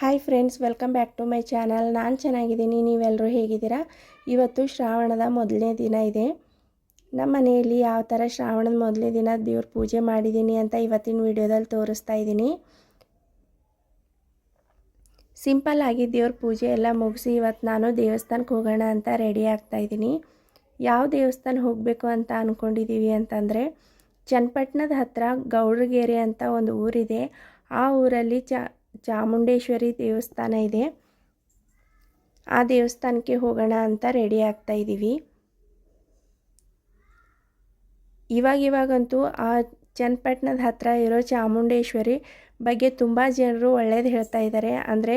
Hi friends welcome back to my channel ನಾನು ಚೆನ್ನಾಗಿದ್ದೀನಿ ನೀವೆಲ್ಲರೂ ಹೇಗಿದ್ದೀರಾ? ಇವತ್ತು ಶ್ರಾವಣದ ಮೊದಲನೇ ದಿನ ಇದೆ. ನಮ್ಮ ಮನೆಯಲ್ಲಿ ಯಾವ ಥರ ಶ್ರಾವಣದ ಮೊದಲನೇ ದಿನ ದೇವ್ರ ಪೂಜೆ ಮಾಡಿದ್ದೀನಿ ಅಂತ ಇವತ್ತಿನ ವಿಡಿಯೋದಲ್ಲಿ ತೋರಿಸ್ತಾ ಇದ್ದೀನಿ. ಸಿಂಪಲ್ ಆಗಿ ದೇವ್ರ ಪೂಜೆ ಎಲ್ಲ ಮುಗಿಸಿ ಇವತ್ತು ನಾನು ದೇವಸ್ಥಾನಕ್ಕೆ ಹೋಗೋಣ ಅಂತ ರೆಡಿ ಆಗ್ತಾ ಇದ್ದೀನಿ. ಯಾವ ದೇವಸ್ಥಾನ ಹೋಗಬೇಕು ಅಂತ ಅಂದ್ಕೊಂಡಿದ್ದೀವಿ ಅಂತಂದರೆ, ಚನ್ನಪಟ್ಟಣದ ಹತ್ರ ಗೌಡ್ರಗೇರಿ ಅಂತ ಒಂದು ಊರಿದೆ. ಆ ಊರಲ್ಲಿ ಚ ಚಾಮುಂಡೇಶ್ವರಿ ದೇವಸ್ಥಾನ ಇದೆ. ಆ ದೇವಸ್ಥಾನಕ್ಕೆ ಹೋಗೋಣ ಅಂತ ರೆಡಿ ಆಗ್ತಾ ಇದ್ದೀವಿ. ಇವಾಗ ಇವಾಗಂತೂ ಆ ಚನ್ನಪಟ್ಟಣದ ಹತ್ತಿರ ಇರೋ ಚಾಮುಂಡೇಶ್ವರಿ ಬಗ್ಗೆ ತುಂಬ ಜನರು ಒಳ್ಳೇದು ಹೇಳ್ತಾ ಇದ್ದಾರೆ ಅಂದರೆ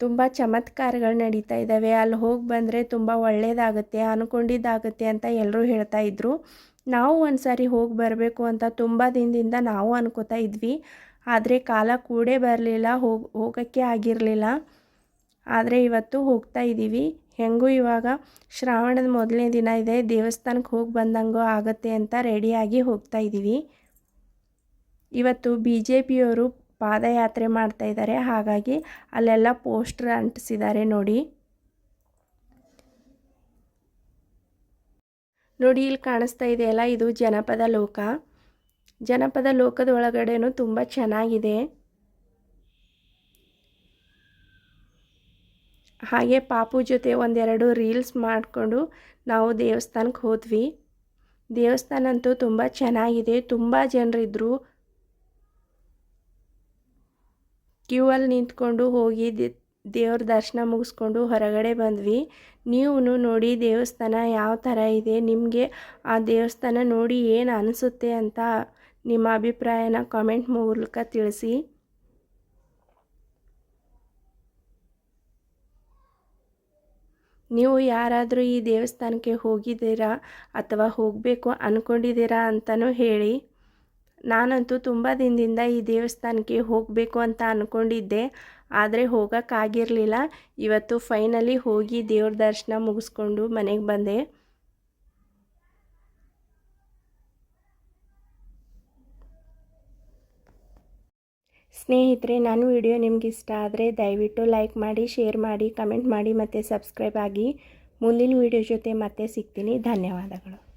ತುಂಬ ಚಮತ್ಕಾರಗಳು ನಡೀತಾ ಇದ್ದಾವೆ ಅಲ್ಲಿ ಹೋಗಿ ಬಂದರೆ ತುಂಬ ಒಳ್ಳೆಯದಾಗುತ್ತೆ ಅಂದ್ಕೊಂಡಿದ್ದಾಗುತ್ತೆ ಅಂತ ಎಲ್ಲರೂ ಹೇಳ್ತಾ ಇದ್ರು. ನಾವು ಒಂದು ಸಾರಿ ಹೋಗಿ ಬರಬೇಕು ಅಂತ ತುಂಬ ದಿನದಿಂದ ನಾವು ಅನ್ಕೋತಾ ಇದ್ವಿ. ಆದರೆ ಕಾಲ ಕೂಡೇ ಬರಲಿಲ್ಲ, ಹೋಗಿ, ಹೋಗೋಕ್ಕೆ ಆಗಿರಲಿಲ್ಲ. ಆದರೆ ಇವತ್ತು ಹೋಗ್ತಾ ಇದ್ದೀವಿ ಹೆಂಗೂ ಇವಾಗ ಶ್ರಾವಣದ ಮೊದಲನೇ ದಿನ ಇದೆ. ದೇವಸ್ಥಾನಕ್ಕೆ ಹೋಗಿ ಬಂದಂಗೂ ಆಗುತ್ತೆ ಅಂತ ರೆಡಿಯಾಗಿ ಹೋಗ್ತಾ ಇದ್ದೀವಿ ಇವತ್ತು ಬಿ ಜೆ ಪಿಯವರು ಪಾದಯಾತ್ರೆ ಮಾಡ್ತಾ ಇದ್ದಾರೆ. ಹಾಗಾಗಿ ಅಲ್ಲೆಲ್ಲ ಪೋಸ್ಟರ್ ಅಂಟಿಸಿದ್ದಾರೆ ನೋಡಿ. ನೋಡಿ, ಇಲ್ಲಿ ಕಾಣಿಸ್ತಾ ಇದೆಯಲ್ಲ, ಇದು ಜನಪದ ಲೋಕ. ಜನಪದ ಲೋಕದ ಒಳಗಡೆನೂ ತುಂಬ ಚೆನ್ನಾಗಿದೆ. ಹಾಗೆ ಪಾಪು ಜೊತೆ ಒಂದೆರಡು ರೀಲ್ಸ್ ಮಾಡಿಕೊಂಡು ನಾವು ದೇವಸ್ಥಾನಕ್ಕೆ ಹೋದ್ವಿ. ದೇವಸ್ಥಾನ ಅಂತೂ ತುಂಬ ಚೆನ್ನಾಗಿದೆ. ತುಂಬ ಜನರಿದ್ದರು ಕ್ಯೂ ಅಲ್ಲಿ ನಿಂತ್ಕೊಂಡು ಹೋಗಿ ದೇವ್ರ ದರ್ಶನ ಮುಗಿಸ್ಕೊಂಡು ಹೊರಗಡೆ ಬಂದ್ವಿ. ನೀವು ನೋಡಿ ದೇವಸ್ಥಾನ ಯಾವ ಥರ ಇದೆ, ನಿಮಗೆ ಆ ದೇವಸ್ಥಾನ ನೋಡಿ ಏನು ಅನಿಸುತ್ತೆ ಅಂತ ನಿಮ್ಮ ಅಭಿಪ್ರಾಯನ ಕಾಮೆಂಟ್ ಮೂಲಕ ತಿಳಿಸಿ. ನೀವು ಯಾರಾದರೂ ಈ ದೇವಸ್ಥಾನಕ್ಕೆ ಹೋಗಿದ್ದೀರಾ ಅಥವಾ ಹೋಗಬೇಕು ಅಂದ್ಕೊಂಡಿದ್ದೀರಾ ಅಂತಲೂ ಹೇಳಿ. ನಾನಂತೂ ತುಂಬ ದಿನದಿಂದ ಈ ದೇವಸ್ಥಾನಕ್ಕೆ ಹೋಗಬೇಕು ಅಂತ ಅಂದ್ಕೊಂಡಿದ್ದೆ ಆದರೆ ಹೋಗೋಕ್ಕಾಗಿರಲಿಲ್ಲ. ಇವತ್ತು ಫೈನಲಿ ಹೋಗಿ ದೇವ್ರ ದರ್ಶನ ಮುಗಿಸ್ಕೊಂಡು ಮನೆಗೆ ಬಂದೆ. ಸ್ನೇಹಿತರೆ ನನ್ನ ವಿಡಿಯೋ ನಿಮ್ಗೆ ಇಷ್ಟ ಆದರೆ ದಯವಿಟ್ಟು ಲೈಕ್ ಮಾಡಿ, ಶೇರ್ ಮಾಡಿ, ಕಮೆಂಟ್ ಮಾಡಿ ಮತ್ತು ಸಬ್ಸ್ಕ್ರೈಬ್ ಆಗಿ. ಮುಂದಿನ ವಿಡಿಯೋ ಜೊತೆ ಮತ್ತೆ ಸಿಗ್ತೀನಿ. ಧನ್ಯವಾದಗಳು.